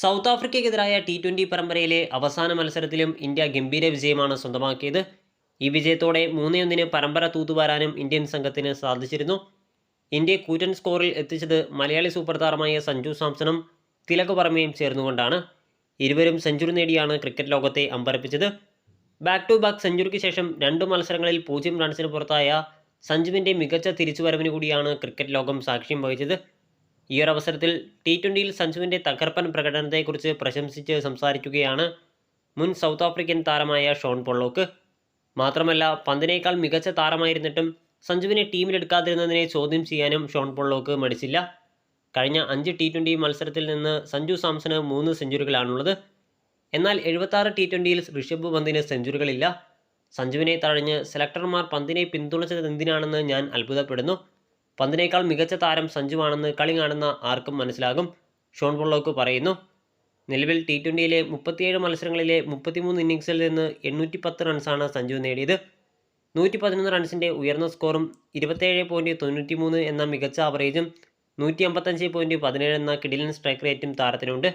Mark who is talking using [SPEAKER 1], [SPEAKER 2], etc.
[SPEAKER 1] South ആഫ്രിക്കയ്ക്കെതിരായ T twenty പരമ്പരയിലെ അവസാന മത്സരത്തിലും ഇന്ത്യ ഗംഭീര വിജയമാണ് സ്വന്തമാക്കിയത്. ഈ വിജയത്തോടെ മൂന്നേ ഒന്നിന് പരമ്പര തൂത്തുവാരാനും ഇന്ത്യൻ സംഘത്തിന് സാധിച്ചിരുന്നു. ഇന്ത്യയെ കൂറ്റൻ സ്കോറിൽ എത്തിച്ചത് മലയാളി സൂപ്പർ താരമായ സഞ്ജു സാംസണും തിലക് വർമ്മയും ചേർന്നുകൊണ്ടാണ്. ഇരുവരും സെഞ്ചുറി നേടിയാണ് ക്രിക്കറ്റ് ലോകത്തെ അമ്പരപ്പിച്ചത്. ബാക്ക് ടു ബാക്ക് സെഞ്ചുറിക്ക് ശേഷം രണ്ട് മത്സരങ്ങളിൽ പൂജ്യം റൺസിന് പുറത്തായ സഞ്ജുവിന്റെ മികച്ച തിരിച്ചുവരവിന് കൂടിയാണ് ക്രിക്കറ്റ് ലോകം സാക്ഷ്യം വഹിച്ചത്. ഈ ഒരു അവസരത്തിൽ ടി ട്വന്റിയിൽ സഞ്ജുവിന്റെ തകർപ്പൻ പ്രകടനത്തെക്കുറിച്ച് പ്രശംസിച്ച് സംസാരിക്കുകയാണ് മുൻ സൗത്ത് ആഫ്രിക്കൻ താരമായ ഷോൺ പൊള്ളോക്ക് മാത്രമല്ല പന്തിനേക്കാൾ മികച്ച താരമായിരുന്നിട്ടും സഞ്ജുവിനെ ടീമിലെടുക്കാതിരുന്നതിനെ ചോദ്യം ചെയ്യാനും ഷോൺ പൊള്ളോക്ക് മടിച്ചില്ല. കഴിഞ്ഞ അഞ്ച് ടി ട്വന്റി മത്സരത്തിൽ നിന്ന് സഞ്ജു സാംസണ് മൂന്ന് സെഞ്ചുറികളാണുള്ളത്. എന്നാൽ എഴുപത്താറ് ടി ട്വന്റിയിൽ ഋഷഭ് പന്തിന് സെഞ്ചുറികളില്ല. സഞ്ജുവിനെ തഴഞ്ഞ് സെലക്ടർമാർ പന്തിനെ പിന്തുണച്ചത് എന്തിനാണെന്ന് ഞാൻ അത്ഭുതപ്പെടുന്നു. പന്തിനേക്കാൾ മികച്ച താരം സഞ്ജുവാണെന്ന് കളി കാണുന്ന ആർക്കും മനസ്സിലാകും. ഷോൺ പൊള്ളോക്ക് പറയുന്നു നിലവിൽ ടി ട്വന്റിയിലെ മുപ്പത്തിയേഴ് മത്സരങ്ങളിലെ മുപ്പത്തിമൂന്ന് ഇന്നിങ്സിൽ നിന്ന് എണ്ണൂറ്റി പത്ത് റൺസാണ് സഞ്ജു നേടിയത്. നൂറ്റി പതിനൊന്ന് റൺസിന്റെ ഉയർന്ന സ്കോറും ഇരുപത്തേഴ് പോയിന്റ് തൊണ്ണൂറ്റി മൂന്ന് എന്ന മികച്ച ആവറേജും നൂറ്റി അമ്പത്തഞ്ച് പോയിന്റ് പതിനേഴ് എന്ന കിടിലൻ സ്ട്രൈക്ക് റേറ്റും താരത്തിനുണ്ട്.